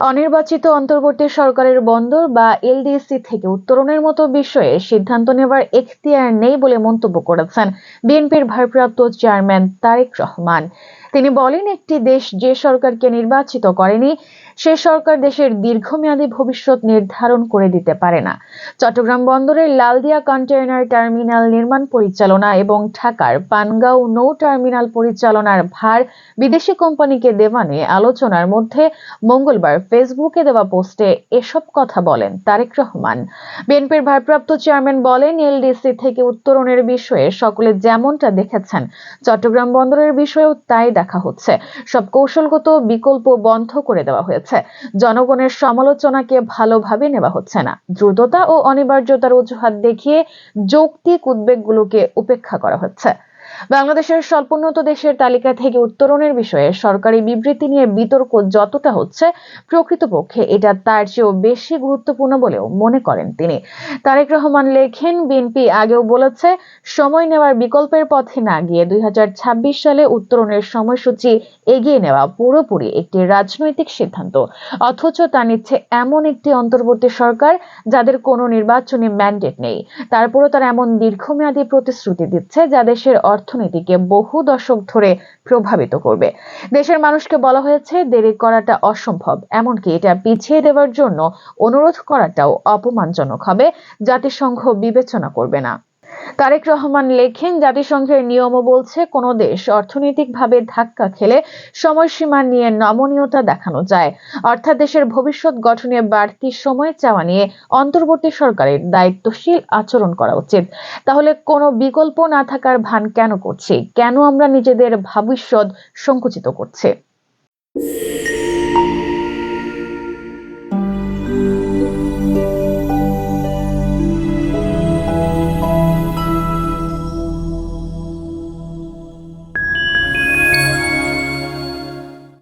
অনির্বাচিত অন্তর্বর্তী সরকারের বন্দর বা এলডিসি থেকে উত্তরণের মতো বিষয়ে সিদ্ধান্ত নেবার এখতিয়ার নেই বলে মন্তব্য করেছেন বিএনপির ভারপ্রাপ্ত চেয়ারম্যান তারেক রহমান। তিনি বলেন, একটি দেশ যে সরকারকে নির্বাচিত করেনি, সে সরকার দেশের দীর্ঘমেয়াদী ভবিষ্যৎ নির্ধারণ করে দিতে পারে না। চট্টগ্রাম বন্দরের লালদিয়া কন্টেইনার টার্মিনাল নির্মাণ পরিচালনা এবং ঢাকার পানগাঁও নৌ টার্মিনাল পরিচালনার ভার বিদেশি কোম্পানিকে দেওয়া নিয়ে আলোচনার মধ্যে মঙ্গলবার ফেসবুকে দেওয়া পোস্টে এসব কথা বলেন তারেক রহমান। বিএনপির ভারপ্রাপ্ত চেয়ারম্যান বলেন, এলডিসি থেকে উত্তরণের বিষয়ে সকলে যেমনটা দেখেছেন, চট্টগ্রাম বন্দরের বিষয়েও তাই দেখা হচ্ছে। সব কৌশলগত বিকল্প বন্ধ করে দেওয়া হয়েছে। জনগণের সমালোচনাকে ভালোভাবে নেওয়া হচ্ছে না। দ্রুততা ও অনিবার্যতার অজুহাত দেখিয়ে যৌক্তিক উদ্বেগগুলোকে উপেক্ষা করা হচ্ছে। বাংলাদেশের স্বল্পোন্নত দেশের তালিকা থেকে উত্তরণের বিষয়ে সরকারি বিবৃতি নিয়ে বিতর্ক যতটা হচ্ছে, প্রকৃতপক্ষে এটা তার চেয়েও বেশি গুরুত্বপূর্ণ বলেও মনে করেন তিনি। তারেক রহমান লেখেন, বিএনপি আগেও বলেছে, সময় নেওয়ার বিকল্পের পথে না গিয়ে দুই সালে উত্তরণের সময়সূচি এগিয়ে নেওয়া পুরোপুরি একটি রাজনৈতিক সিদ্ধান্ত। অথচ তা নিচ্ছে এমন একটি অন্তর্বর্তী সরকার যাদের কোনো নির্বাচনী ম্যান্ডেট নেই। তারপরও তারা এমন দীর্ঘমেয়াদী প্রতিশ্রুতি দিচ্ছে যা দেশের অর্থনীতিকে বহু দশক ধরে প্রভাবিত করবে। দেশের মানুষকে বলা হয়েছে, দেরি করাটা অসম্ভব। এমনকি এটা পিছিয়ে দেওয়ার জন্য অনুরোধ করাটাও অপমানজনক হবে। জাতিসংঘ বিবেচনা করবে না। তারেক রহমান লেখেন, জাতিসংঘের নিয়মও বলছে, কোনো দেশ অর্থনৈতিকভাবে ধাক্কা খেলে সময়সীমা নিয়ে নমনীয়তা দেখানো যায়। অর্থাৎ দেশের ভবিষ্যৎ গঠনে বাড়তি সময় চাওয়া নিয়ে অন্তর্বর্তী সরকারের দায়িত্বশীল আচরণ করা উচিত। তাহলে কোনো বিকল্প না থাকার ভান কেন করছি? কেন আমরা নিজেদের ভবিষ্যৎ সংকুচিত করছি?